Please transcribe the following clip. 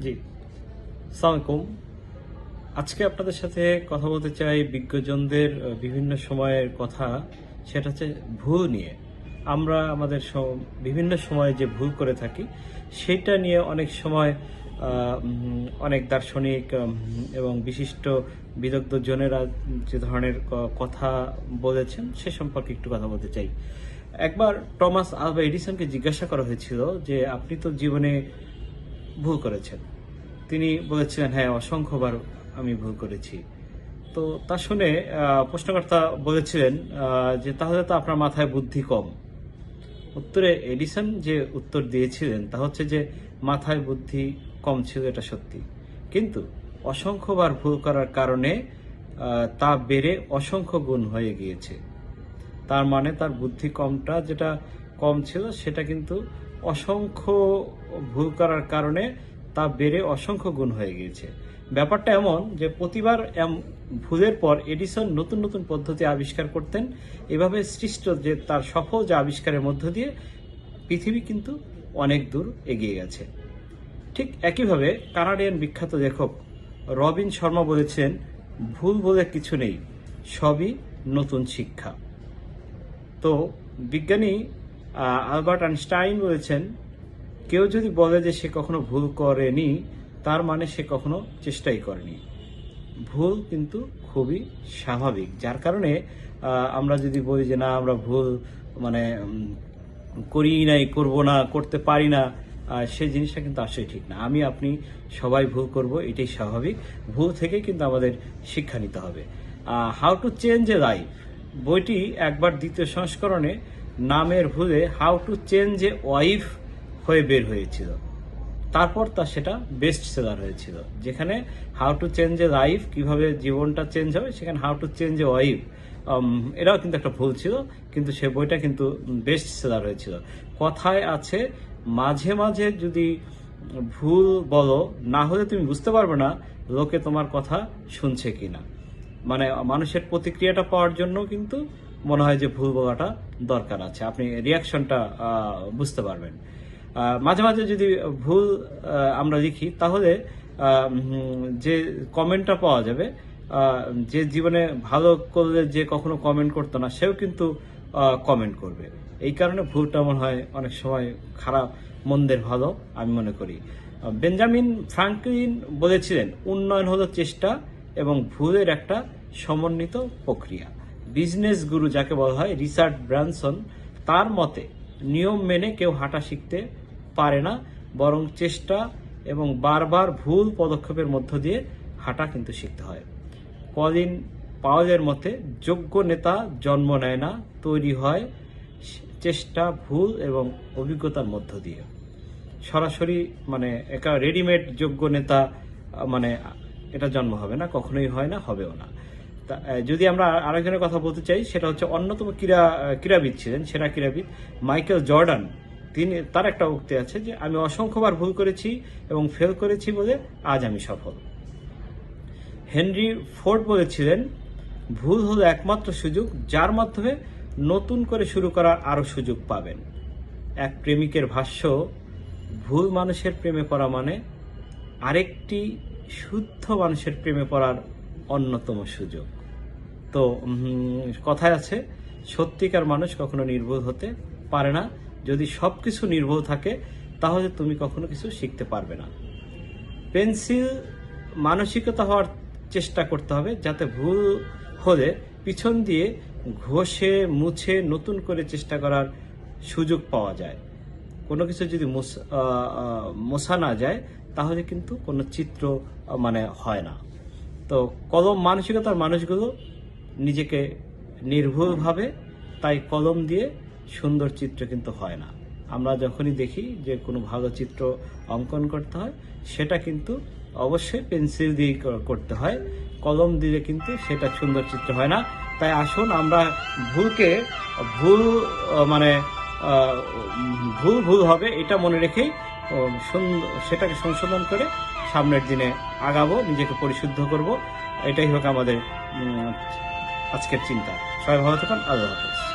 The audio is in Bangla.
জি। সালামালাইকুম। আজকে আপনাদের সাথে কথা বলতে চাই বিজ্ঞজনদের বিভিন্ন সময়ের কথা। সেটা হচ্ছে ভুল নিয়ে। আমরা আমাদের বিভিন্ন সময়ে যে ভুল করে থাকি, সেটা নিয়ে অনেক সময় অনেক দার্শনিক এবং বিশিষ্ট বিদগ্ধ জনেরা যে ধরনের কথা বলেছেন, সে সম্পর্কে একটু কথা বলতে চাই। একবার টমাস আলভা এডিসনকে জিজ্ঞাসা করা হয়েছিল যে, আপনি তো জীবনে ভুল করেছেন। তিনি বলেছিলেন হ্যাঁ অসংখ্যবার আমি ভুল করেছি। তো তা শুনে প্রশ্নকর্তা বলেছিলেন যে তাহলে তো আপনার মাথায় বুদ্ধি কম। উত্তরে এডিসন যে উত্তর দিয়েছিলেন, তা হচ্ছে যে মাথায় বুদ্ধি কম ছিল, এটা সত্যি। কিন্তু অসংখ্যবার ভুল করার কারণে তা বেড়ে অসংখ্য গুণ হয়ে গিয়েছে। তার মানে তার বুদ্ধি কমটা, যেটা কম ছিল, সেটা কিন্তু অসংখ্য ভুল করার কারণে তা বেড়ে অসংখ্য গুণ হয়ে গিয়েছে। ব্যাপারটা এমন যে প্রতিবার ভুলের পর এডিসন নতুন নতুন পদ্ধতি আবিষ্কার করতেন। এভাবে সৃষ্ট যে তার সফল যে আবিষ্কারের মধ্য দিয়ে পৃথিবী কিন্তু অনেক দূর এগিয়ে গেছে। ঠিক একইভাবে কানাডিয়ান বিখ্যাত লেখক রবিন শর্মা বলেছেন, ভুল বলে কিছু নেই, সবই নতুন শিক্ষা। তো বিজ্ঞানী আলবার্ট আইনস্টাইন বলেছেন, কেউ যদি বলে যে সে কখনো ভুল করেনি, তার মানে সে কখনো চেষ্টাই করেনি। ভুল কিন্তু খুবই স্বাভাবিক। যার কারণে আমরা যদি বলি যে না, আমরা ভুল মানে করি নাই, করব না, করতে পারি না সেই জিনিসটা কিন্তু আসলে ঠিক না। আমি, আপনি সবাই ভুল করব, এটাই স্বাভাবিক। ভুল থেকে কিন্তু আমাদের শিক্ষা নিতে হবে। How to change a life বইটি একবার দ্বিতীয় সংস্করণে নামের ভুলে how to change a wife হয়ে বের হয়েছিল। তারপর তা সেটা বেস্ট সেলার হয়েছিল। যেখানে how to change a life কীভাবে জীবনটা চেঞ্জ হবে, সেখানে how to change a wife এটাও কিন্তু একটা ভুল ছিল, কিন্তু সে বইটা কিন্তু বেস্ট সেলার হয়েছিল। কথায় আছে, মাঝে মাঝে যদি ভুল বলো, না হলে তুমি বুঝতে পারবে না লোকে তোমার কথা শুনছে কি না মানে মানুষের প্রতিক্রিয়াটা পাওয়ার জন্য কিন্তু মনে হয় যে ভুল বলাটা দরকার আছে। আপনি রিয়াকশনটা বুঝতে পারবেন। মাঝে মাঝে যদি ভুল আমরা লিখি, তাহলে যে কমেন্টটা পাওয়া যাবে যে জীবনে ভালো করলে যে কখনো কমেন্ট করতো না, সেও কিন্তু কমেন্ট করবে। এই কারণে ভুলটা মনে হয় অনেক সময় খারাপ, মন্দের ভালো, আমি মনে করি। বেঞ্জামিন ফ্রাঙ্কলিন বলেছিলেন, উন্নয়ন হলো চেষ্টা এবং ভুলের একটা সমন্বিত প্রক্রিয়া। বিজনেস গুরু যাকে বলা হয় রিচার্ড ব্রানসন তার মতে নিয়ম মেনে কেউ হাঁটা শিখতে পারে না, বরং চেষ্টা এবং বারবার ভুল পদক্ষেপের মধ্য দিয়ে হাঁটা কিন্তু শিখতে হয়। কলিন পাওয়ালের মতে, যোগ্য নেতা জন্ম নেয় না, তৈরি হয় চেষ্টা, ভুল এবং অভিজ্ঞতার মধ্য দিয়ে। সরাসরি মানে একা রেডিমেড যোগ্য নেতা মানে এটা জন্ম হবে না, কখনোই হয় না, হবেও না। যদি আমরা আরেকজনের কথা বলতে চাই, সেটা হচ্ছে অন্যতম ক্রীড়া ক্রীড়াবিদ ছিলেন, সেরা ক্রীড়াবিদ মাইকেল জর্ডান। তিনি, তার একটা উক্তি আছে যে, আমি অসংখ্যবার ভুল করেছি এবং ফেল করেছি বলে আজ আমি সফল। হেনরি ফোর্ড বলেছিলেন, ভুল হলো একমাত্র সুযোগ, যার মাধ্যমে নতুন করে শুরু করার আরও সুযোগ পাবেন। এক প্রেমিকের ভাষ্য, ভুল মানুষের প্রেমে পড়া মানে আরেকটি শুদ্ধ মানুষের প্রেমে পড়ার অন্যতম সুযোগ। তো কথায় আছে, সত্যিকার মানুষ কখনো নির্বোধ হতে পারে না। যদি সব কিছু নির্বোধ থাকে, তাহলে তুমি কখনো কিছু শিখতে পারবে না। পেন্সিল মানসিকতা হওয়ার চেষ্টা করতে হবে, যাতে ভুল হলে পিছন দিয়ে ঘষে, মুছে, নতুন করে চেষ্টা করার সুযোগ পাওয়া যায়। কোনো কিছু যদি মোছা না যায়, তাহলে কিন্তু কোনো চিত্র মানে হয় না। তো কলম মানসিকতার মানুষগুলো নিজেকে নির্ভুলভাবে তাই কলম দিয়ে সুন্দর চিত্র কিন্তু হয় না। আমরা যখনই দেখি যে কোনো ভালো চিত্র অঙ্কন করতে হয়, সেটা কিন্তু অবশ্যই পেন্সিল দিয়ে করতে হয়। কলম দিলে কিন্তু সেটা সুন্দর চিত্র হয় না। তাই আসুন আমরা ভুলকে, ভুল মানে ভুল ভুল হবে এটা মনে রেখেই সেটাকে সংশোধন করে সামনের দিনে আগাবো, নিজেকে পরিশুদ্ধ করব। এটাই হোক আমাদের আজকের চিন্তা। সবাই ভালো থাকুন আল্লাহ হাফেজ।